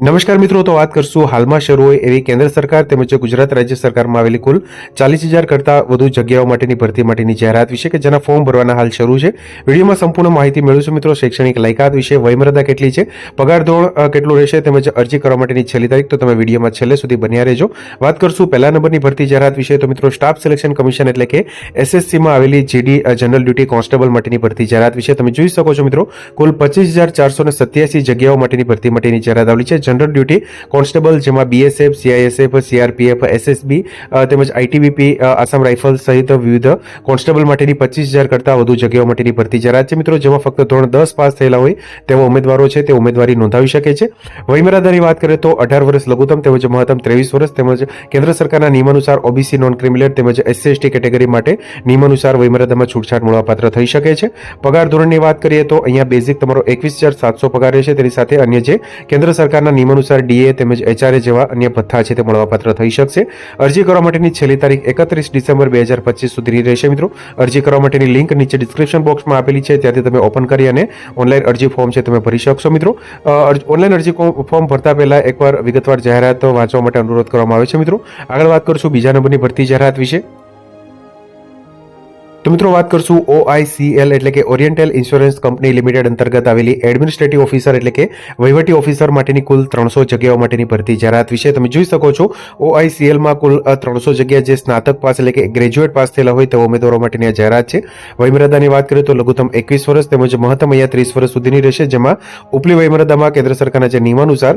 નમસ્કાર મિત્રો, તો વાત કરશું હાલમાં શરૂ હોય એવી કેન્દ્ર સરકાર તેમજ ગુજરાત રાજ્ય સરકારમાં આવેલી કુલ ચાલીસ હજાર કરતાં વધુ જગ્યાઓ માટેની ભરતી માટેની જાહેરાત વિશે કે જેના ફોર્મ ભરવાના હાલ શરૂ છે. વિડીયોમાં સંપૂર્ણ માહિતી મેળવશું મિત્રો. શૈક્ષણિક લાયકાત વિશે વયમર્યાદા કેટલી છે, પગાર ધોરણ કેટલું રહેશે તેમજ અરજી કરવા માટેની છેલ્લી તારીખ, તો તમે વિડીયોમાં છેલ્લે સુધી બન્યા રહેજો. વાત કરશું પહેલા નંબરની ભરતી જાહેરાત વિશે. તો મિત્રો, સ્ટાફ સિલેક્શન કમિશન એટલે કે એસએસસીમાં આવેલી જીડી જનરલ ડ્યુટી કોન્સ્ટેબલ માટેની ભરતી જાહેરાત વિશે તમે જોઈ શકો છો મિત્રો. કુલ પચીસ હજાર ચારસો સત્યાસી જગ્યાઓ માટેની ભરતી માટેની જાહેરાત આવેલી છે. જનરલ ડ્યુટી કોન્સ્ટેબલ જેમાં બીએસએફ સીઆઈએસએફ સીઆરપીએફ એસએસબી તેમજ આઈટીબીપી આસામ રાઇફલ્સ સહિત વિવિધ કોન્સ્ટેબલ માટેની પચીસ હજાર કરતાં વધુ જગ્યાઓ માટેની ભરતી જાહેરાત છે મિત્રો, જેમાં ફક્ત ધોરણ દસ પાસ થયેલા હોય તેવા ઉમેદવારો છે, તે ઉમેદવારી નોંધાવી શકે છે. વયમર્યાદાની વાત કરીએ તો અઢાર વર્ષ લઘુત્તમ તેમજ મહત્તમ ત્રેવીસ વર્ષ તેમજ કેન્દ્ર સરકારના નિયમાનુસાર ઓબીસી નોન ક્રિમિનલ તેમજ એસસી એસટી કેટેગરી માટે નિયમાનુસાર વયમર્યાદામાં છૂટછાટ મળવાપાત્ર થઈ શકે છે. પગાર ધોરણની વાત કરીએ તો અહીંયા બેઝિક તમારો એકવીસ હજાર સાતસો પગાર રહેશે. તેની સાથે અન્ય જે કેન્દ્ર સરકારના નિયમાનુસાર ડીએ તેમજ એચઆરએ જેવા અન્ય ભથ્થા છે તે મળવાપાત્ર થઈ શકશે. અરજી કરવા માટેની છેલ્લી તારીખ એકત્રીસ ડિસેમ્બર બે હજાર પચીસ સુધીની રહેશે મિત્રો. અરજી કરવા માટેની લિંક નીચે ડિસ્ક્રિપ્શન બોક્સમાં આપેલી છે, ત્યાંથી તમે ઓપન કરી અને ઓનલાઈન અરજી ફોર્મ છે તમે ભરી શકશો મિત્રો. ઓનલાઈન અરજી ફોર્મ ભરતા પહેલા એકવાર વિગતવાર જાહેરાત વાંચવા માટે અનુરોધ કરવામાં આવે છે મિત્રો. આગળ વાત કરશું બીજા નંબરની ભરતી જાહેરાત વિશે. તો મિત્રો વાત કરશું ઓઆઈસીએલ એટલે કે ઓરિએન્ટલ ઇન્સ્યોરન્સ કંપની લિમિટેડ અંતર્ગત આવેલી એડમિનિસ્ટ્રેટિવ ઓફિસર એટલે કે વહીવટી ઓફિસર માટેની કુલ ત્રણસો જગ્યાઓ માટેની ભરતી. જાહેરાત વિશે તમે જોઈ શકો છો ઓઆઈસીએલમાં કુલ ત્રણસો જગ્યા જે સ્નાતક પાસ એટલે કે ગ્રેજ્યુએટ પાસ થયેલા હોય તેવા ઉમેદવારો માટેની આ જાહેરાત છે. વયમર્યાદાની વાત કરીએ તો લઘુત્તમ એકવીસ વર્ષ તેમજ મહત્તમ અહીંયા ત્રીસ વર્ષ સુધીની રહેશે, જેમાં ઉપલી વયમર્યાદામાં કેન્દ્ર સરકારના જે નિયમાનુસાર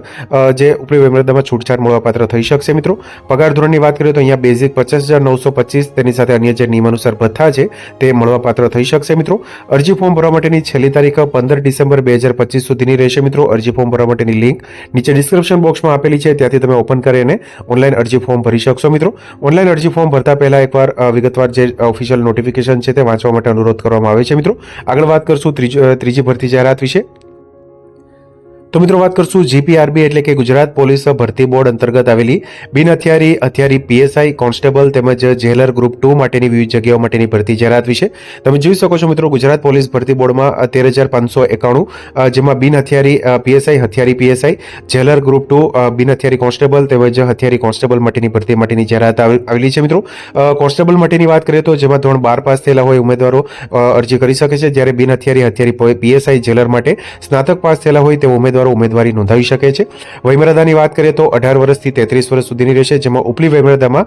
જે ઉપલી વયમર્યાદામાં છૂટછાટ મળવાપાત્ર થઈ શકશે મિત્રો. પગાર ધોરણની વાત કરીએ તો અહીંયા બેઝિક પચાસ હજાર નવસો પચીસ, તેની સાથે અન્ય જે નિયમાનુસાર ભથ્થા છે તે મળવાપાત્ર થઈ શકશે, મિત્રો. અરજી ફોર્મ ભરવા માટેની છેલ્લી તારીખ પંદર ડિસેમ્બર બે હજાર પચીસ સુધીની રહેશે, મિત્રો. અરજી ફોર્મ ભરવા માટેની લિંક નીચે ડિસ્ક્રિપ્શન બોક્સમાં આપેલી છે. ત્યાંથી તમે ઓપન કરીને ઓનલાઈન અરજી ફોર્મ ભરી શકશો, મિત્રો. ઓનલાઈન અરજી ફોર્મ ભરતા પહેલા એકવાર વિગતવાર જે ઓફિશિયલ નોટિફિકેશન છે તે વાંચવા માટે અનુરોધ કરવામાં આવે છે, મિત્રો. આગળ વાત કરશું ત્રીજી ભરતી જાહેરાત વિશે. તો મિત્રો વાત કરશું જીપીઆરબી એટલે કે ગુજરાત પોલીસ ભરતી બોર્ડ અંતર્ગત આવેલી બિન હથિયારી હથિયારી પીએસઆઈ, કોન્સ્ટેબલ તેમજ જેલર ગ્રુપ ટુ માટેની વિવિધ જગ્યાઓ માટેની ભરતી જાહેરાત વિશે. તમે જોઈ શકો છો મિત્રો ગુજરાત પોલીસ ભરતી બોર્ડમાં તેર હજાર પાંચસો એકાણું જેમાં બિન હથિયારી પીએસઆઈ હથિયારી પીએસઆઈ, જેલર ગ્રુપ ટુ બિન હથિયારી કોન્સ્ટેબલ તેમજ હથિયારી કોન્સ્ટેબલ માટેની ભરતી માટેની જાહેરાત આવે- આવેલી છે મિત્રો. કોન્સ્ટેબલ માટેની વાત કરીએ તો જેમાં ધોરણ બાર પાસ થયેલા હોય ઉમેદવારો અરજી કરી શકે છે. જ્યારે બિન હથિયારી હથિયારી પીએસઆઈ, જેલર માટે સ્નાતક પાસ થયેલા હોય તેવા ઉમેદવારો ઉમેદવારી નોંધાવી શકે છે. વયમર્યાદાની વાત કરીએ તો અઢાર વર્ષથી તેત્રીસ વર્ષ સુધીની રહેશે, જેમાં ઉપલી વયમર્યાદામાં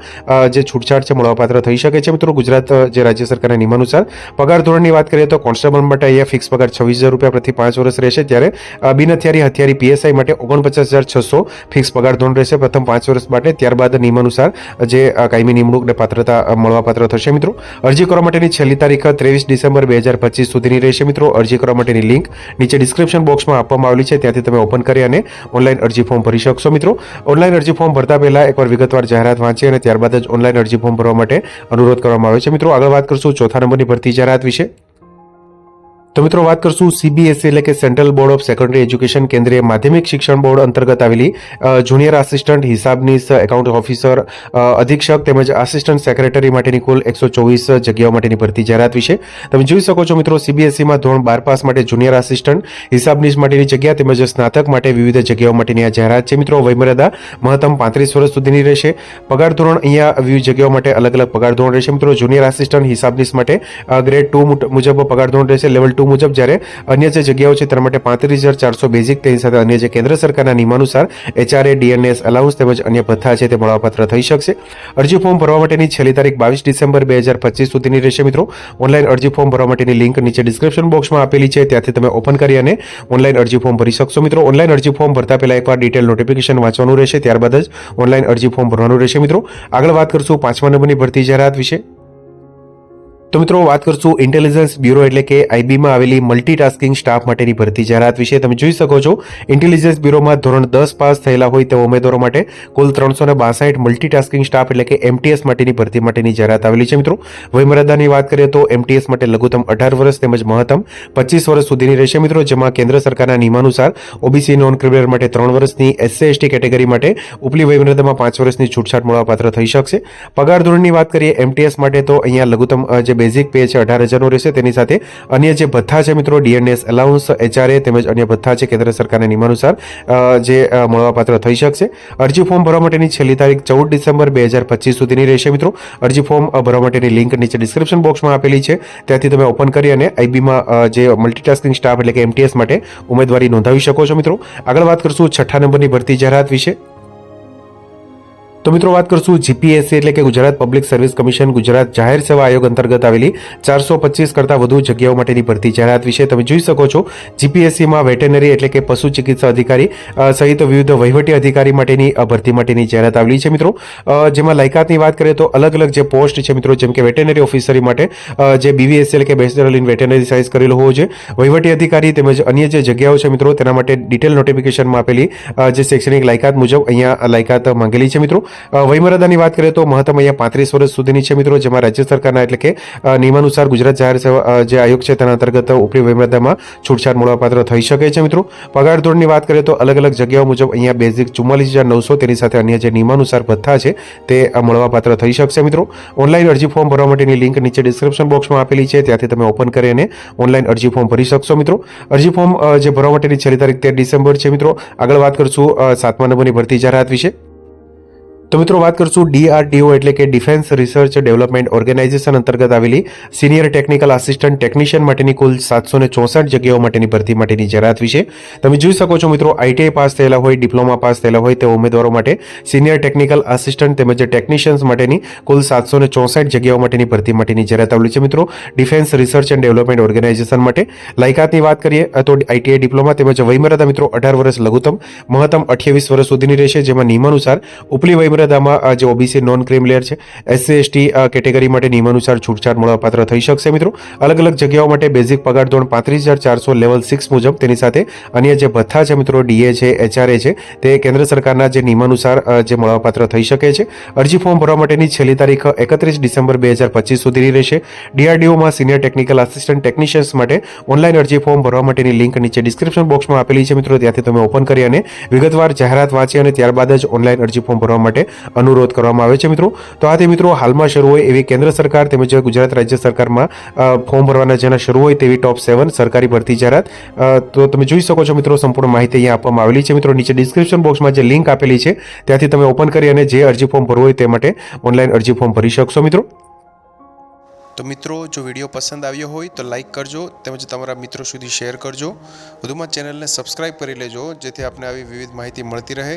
જે છૂટછાટ છે, મળવાપાત્ર થઈ શકે છે. મિત્રો, ગુજરાત જે રાજ્ય સરકારના નિયમાનુસાર પગાર ધોરણની વાત કરીએ તો કોન્સ્ટેબલ માટે અહીંયા ફિક્સ પગાર છવ્વીસ હજાર રૂપિયા પ્રતિ પાંચ વર્ષ રહેશે, જ્યારે બિન હથિયારી હથિયારી પીએસઆઈ માટે ઓગણપચાસ હજાર છસો ફિક્સ પગાર ધોરણ રહેશે. પ્રથમ પાંચ વર્ષ માટે, ત્યારબાદ નિયમાનુસાર જે કાયમી નિમણૂક ને પાત્રતા મળવાપાત્ર થશે. મિત્રો, અરજી કરવા માટેની છેલ્લી તારીખ ત્રેવીસ ડિસેમ્બર બે હજાર પચીસ સુધીની રહેશે. મિત્રો, અરજી કરવા માટેની લિંક નીચે ડિસ્ક્રિપ્શન બોક્સમાં આપવામાં આવેલી છે. ત્યાંથી તમે ઓપન કરી અને ઓનલાઈન અરજી ફોર્મ ભરી શકશો મિત્રો. ઓનલાઈન અરજી ફોર્મ ભરતા પહેલા એકવાર વિગતવાર જાહેરાત વાંચી અને ત્યારબાદ જ ઓનલાઈન અરજી ફોર્મ ભરવા માટે અનુરોધ કરવામાં આવે છે. મિત્રો, આગળ વાત કરશું ચોથા નંબરની ભરતી જાહેરાત વિશે. તો મિત્રો વાત કરશું સીબીએસઈ એટલે કે central board of secondary education કેન્દ્રીય માધ્યમિક શિક્ષણ બોર્ડ અંતર્ગત આવેલી જુનિયર આસિસ્ટન્ટ હિસાબનીસ એકાઉન્ટ ઓફિસર અધિક્ષક તેમજ આસિસ્ટન્ટ સેક્રેટરી માટેની કુલ એકસો ચોવીસ જગ્યાઓ માટેની ભરતી જાહેરાત વિશે. તમે જોઈ શકો છો મિત્રો સીબીએસસીમાં ધોરણ બાર પાસ માટે જુનિયર આસિસ્ટન્ટ હિસાબનીસ માટેની જગ્યા તેમજ સ્નાતક માટે વિવિધ જગ્યાઓ માટેની આ જાહેરાત છે. મિત્રો વયમર્યાદા મહત્તમ પાંત્રીસ વર્ષ સુધીની રહેશે. પગાર ધોરણ અહીંયા વિવિધ જગ્યાઓ માટે અલગ અલગ પગાર ધોરણ રહેશે. મિત્રો જુનિયર આસિસ્ટન્ટ હિસાબનીસ માટે ગ્રેડ ટુ મુજબ પગાર ધોરણ રહેશે. લેવલ ટુ મુજબ જ્યારે અન્ય જે જગ્યાઓ છે તેના માટે પાંત્રીસ હજાર ચારસો બેઝિક તેની સાથે અન્ય જે કેન્દ્ર સરકારના નિયમાનુસાર એચઆરએ, ડીએનએસ, અલાઉન્સ તેમજ અન્ય ભથ્થા છે તે મળવાપાત્ર થઈ શકશે. અરજી ફોર્મ ભરવા માટેની છેલ્લી તારીખ બાવીસ ડિસેમ્બર બે હજાર પચીસ સુધીની રહેશે મિત્રો. ઓનલાઈન અરજી ફોર્મ ભરવા માટેની લિંક નીચે ડિસ્ક્રિપ્શન બોક્સમાં આપેલી છે, ત્યાંથી તમે ઓપન કરી અને ઓનલાઈન અરજી ફોર્મ ભરી શકશો મિત્રો. ઓનલાઈન અરજી ફોર્મ ભરતા પહેલા એકવાર ડિટેલ નોટિફિકેશન વાંચવાનું રહેશે, ત્યારબાદ જ ઓનલાઈન અરજી ફોર્મ ભરવાનું રહેશે મિત્રો. આગળ વાત કરશું પાંચમા નંબરની ભરતી જાહેરાત વિશે. તો મિત્રો વાત કરશું ઇન્ટેલિજન્સ બ્યુરો એટલે કે આઈબીમાં આવેલી મલ્ટીટાસ્કિંગ સ્ટાફ માટેની ભરતી. જાહેરાત વિશે તમે જોઈ શકો છો. ઇન્ટેલિજન્સ બ્યુરોમાં ધોરણ દસ પાસ થયેલા હોય તેવા ઉમેદવારો માટે કુલ ત્રણસો ને બાસઠ મલ્ટીટાસ્કિંગ સ્ટાફ એટલે કે એમટીએસ માટેની ભરતી માટેની જાહેરાત આવેલી છે મિત્રો. વયમર્યાદાની વાત કરીએ તો એમટીએસ માટે લઘુત્તમ અઢાર વર્ષ તેમજ મહત્તમ પચીસ વર્ષ સુધીની રહેશે મિત્રો, જેમાં કેન્દ્ર સરકારના નિયમાનુસાર ઓબીસી નોન ક્રિમિનલ માટે ત્રણ વર્ષની એસસી એસટી કેટેગરી માટે ઉપલી વયમર્યાદામાં પાંચ વર્ષની છૂટછાટ મળવાપાત્ર થઈ શકશે. પગાર ધોરણની વાત કરીએ એમટીએસ માટે તો અહીંયા લઘુત્તમ જે બેઝિક પે છે અઢાર હજારનો રહેશે. તેની સાથે અન્ય જે ભથ્થા છે મિત્રો, ડીએનએસ એલાઉન્સ, એચઆરએ તેમજ અન્ય ભથ્થા છે કેન્દ્ર સરકારના નિયમાનુસાર જે મળવાપાત્ર થઈ શકશે. અરજી ફોર્મ ભરવા માટેની છેલ્લી તારીખ ચૌદ ડિસેમ્બર બે હજાર પચીસ સુધીની રહેશે મિત્રો. અરજી ફોર્મ ભરવા માટેની લિંક નીચે ડિસ્ક્રિપ્શન બોક્સમાં આપેલી છે. ત્યાંથી તમે ઓપન કરી અને આઈબીમાં જે મલ્ટીટાસ્કિંગ સ્ટાફ એટલે કે એમટીએસ માટે ઉમેદવારી નોંધાવી શકો છો મિત્રો. આગળ વાત કરશું છઠ્ઠા નંબરની ભરતી જાહેરાત વિશે. તો મિત્રો વાત કરશું જીપીએસસી એટલે કે Gujarat public service commission Gujarat જાહેર સેવા આયોગ અંતર્ગત આવેલી ચારસો પચીસ કરતાં વધુ જગ્યાઓ માટેની ભરતી જાહેરાત વિશે તમે જોઈ શકો છો. જીપીએસસીમાં વેટેનરી એટલે કે પશુ ચિકિત્સા અધિકારી સહિત વિવિધ વહીવટી અધિકારી માટેની ભરતી માટેની જાહેરાત આવેલી છે મિત્રો. જેમાં લાયકાતની વાત કરીએ તો અલગ અલગ જે પોસ્ટ છે મિત્રો, જેમ કે વેટેનરી ઓફિસરી માટે જે બીવીએસસી એટલે કે બેચલર ઇન વેટેનરી સાઇઝ કરેલો હોવો જોઈએ. વહીવટી અધિકારી તેમજ અન્ય જે જગ્યાઓ છે મિત્રો, તેના માટે ડિટેલ નોટિફિકેશનમાં આપેલી જે શૈક્ષણિક લાયકાત મુજબ અહીંયા લાયકાત માંગેલી છે મિત્રો. વયમર્યાદાની વાત કરીએ તો મહત્તમ અહીંયા પાંત્રીસ વર્ષ સુધીની છે મિત્રો, જેમાં રાજ્ય સરકારના એટલે કે નિયમાનુસાર ગુજરાત જાહેર સેવા જે આયોગ છે તેના અંતર્ગત ઉપરી વયમર્યાદામાં છૂટછાટ મળવાપાત્ર થઈ શકે છે મિત્રો. પગાર ધોરણની વાત કરીએ તો અલગ અલગ જગ્યાઓ મુજબ અહીંયા બેઝિક ચુમ્માલીસ હજાર નવસો તેની સાથે અન્ય જે નિયમાનુસાર ભથ્થા છે તે મળવાપાત્ર થઈ શકશે મિત્રો. ઓનલાઈન અરજી ફોર્મ ભરવા માટેની લિંક નીચે ડિસ્ક્રિપ્શન બોક્સમાં આપેલી છે, ત્યાંથી તમે ઓપન કરી અને ઓનલાઈન અરજી ફોર્મ ભરી શકશો મિત્રો. અરજી ફોર્મ જે ભરવા માટેની છેલ્લી તારીખ તેર ડિસેમ્બર છે મિત્રો. આગળ વાત કરશું સાતમા નંબરની ભરતી જાહેરાત વિશે. તો મિત્રો વાત કરશું ડીઆરડીઓ એટલે કે ડિફેન્સ રિસર્ચ ડેવલપમેન્ટ ઓર્ગેનાઇઝેશન અંતર્ગત આવેલી સિનિયર ટેકનિકલ આસિસ્ટન્ટ ટેકનિશિયન માટેની કુલ સાતસો ને ચોસઠ જગ્યાઓ માટેની ભરતી માટેની જાહેરાત વિશે. તમે જોઈ શકો છો મિત્રો આઈટીઆઈ પાસ થયેલા હોય, ડિપ્લોમા પાસ થયેલા હોય, તેવા ઉમેદવારો માટે સિનિયર ટેકનિકલ આસિસ્ટન્ટ તેમજ ટેકનિશિયન્સ માટેની કુલ સાતસો ને ચોસઠ જગ્યાઓ માટેની ભરતી માટેની જાહેરાત આવેલી છે મિત્રો. Defence research and development organisation માટે લાયકાતની વાત કરીએ તો આઈટીઆઈ ડિપ્લોમા તેમજ વયમર્યાદા મિત્રો અઢાર વર્ષ લઘુત્તમ, મહત્તમ અઠ્યાવીસ વર્ષ સુધીની રહેશે, જેમાં નિયમાનુસાર ઉપલી વયમર્યાદામાં અ, જે ઓબીસી નોન ક્રીમ લેયર છે એસસી એસટી કેટેગરી માટે નિયમાનુસાર છૂટછાટ મળવાપાત્ર થઈ શકશે મિત્રો. અલગ અલગ જગ્યાઓ માટે બેઝિક પગાર ધોરણ પાંત્રીસ હજાર ચારસો લેવલ સિક્સ મુજબ તેની સાથે અન્ય જે ભથ્થા છે મિત્રો ડીએ છે એચઆરએ છે તે કેન્દ્ર સરકારના જે નિયમાનુસાર જે મળવાપાત્ર થઈ શકે છે. અરજી ફોર્મ ભરવા માટેની છેલ્લી તારીખ એકત્રીસ ડિસેમ્બર બે હજાર પચીસ સુધીની રહેશે. ડીઆરડીઓમાં સિનિયર ટેકનિકલ આસિસ્ટન્ટ ટેકનિશિયન્સ માટે ઓનલાઈન અરજી ફોર્મ ભરવા માટેની લિંક નીચે ડિસ્ક્રિપ્શન બોક્સમાં આપેલી છે મિત્રો. ત્યાંથી તમે ઓપન કરી અને વિગતવાર જાહેરાત વાંચી અને ત્યારબાદ જ ઓનલાઈન અરજી ફોર્મ ભરવા માટે અનુરોધ કરવામાં આવે છે, મિત્રો. તો આથી, મિત્રો, હાલમાં શરૂ હોય એવી કેન્દ્ર સરકાર તેમજ ગુજરાત રાજ્ય સરકારમાં ફોર્મ ભરવાના જેના શરૂ હોય તેવી ટોપ સેવન સરકારી ભરતી જાહેરાત. તો તમે જોઈ શકો છો, મિત્રો, સંપૂર્ણ માહિતી અહીંયા આપવામાં આવેલી છે. મિત્રો, નીચે ડિસ્ક્રિપ્શન બોક્સમાં જે લિંક આપેલી છે, ત્યાંથી તમે ઓપન કરી અને જે અરજી ફોર્મ ભરવું હોય તે માટે ઓનલાઈન અરજી ફોર્મ ભરી શકશો, મિત્રો. તો મિત્રો, જો વીડિયો પસંદ આવ્યો હોય તો લાઈક કરજો, તેમજ તમારા મિત્રો સુધી શેર કરજો. વધુમાં ચેનલને સબસ્ક્રાઈબ કરી લેજો, જેથી આપને આવી વિવિધ માહિતી મળતી રહે.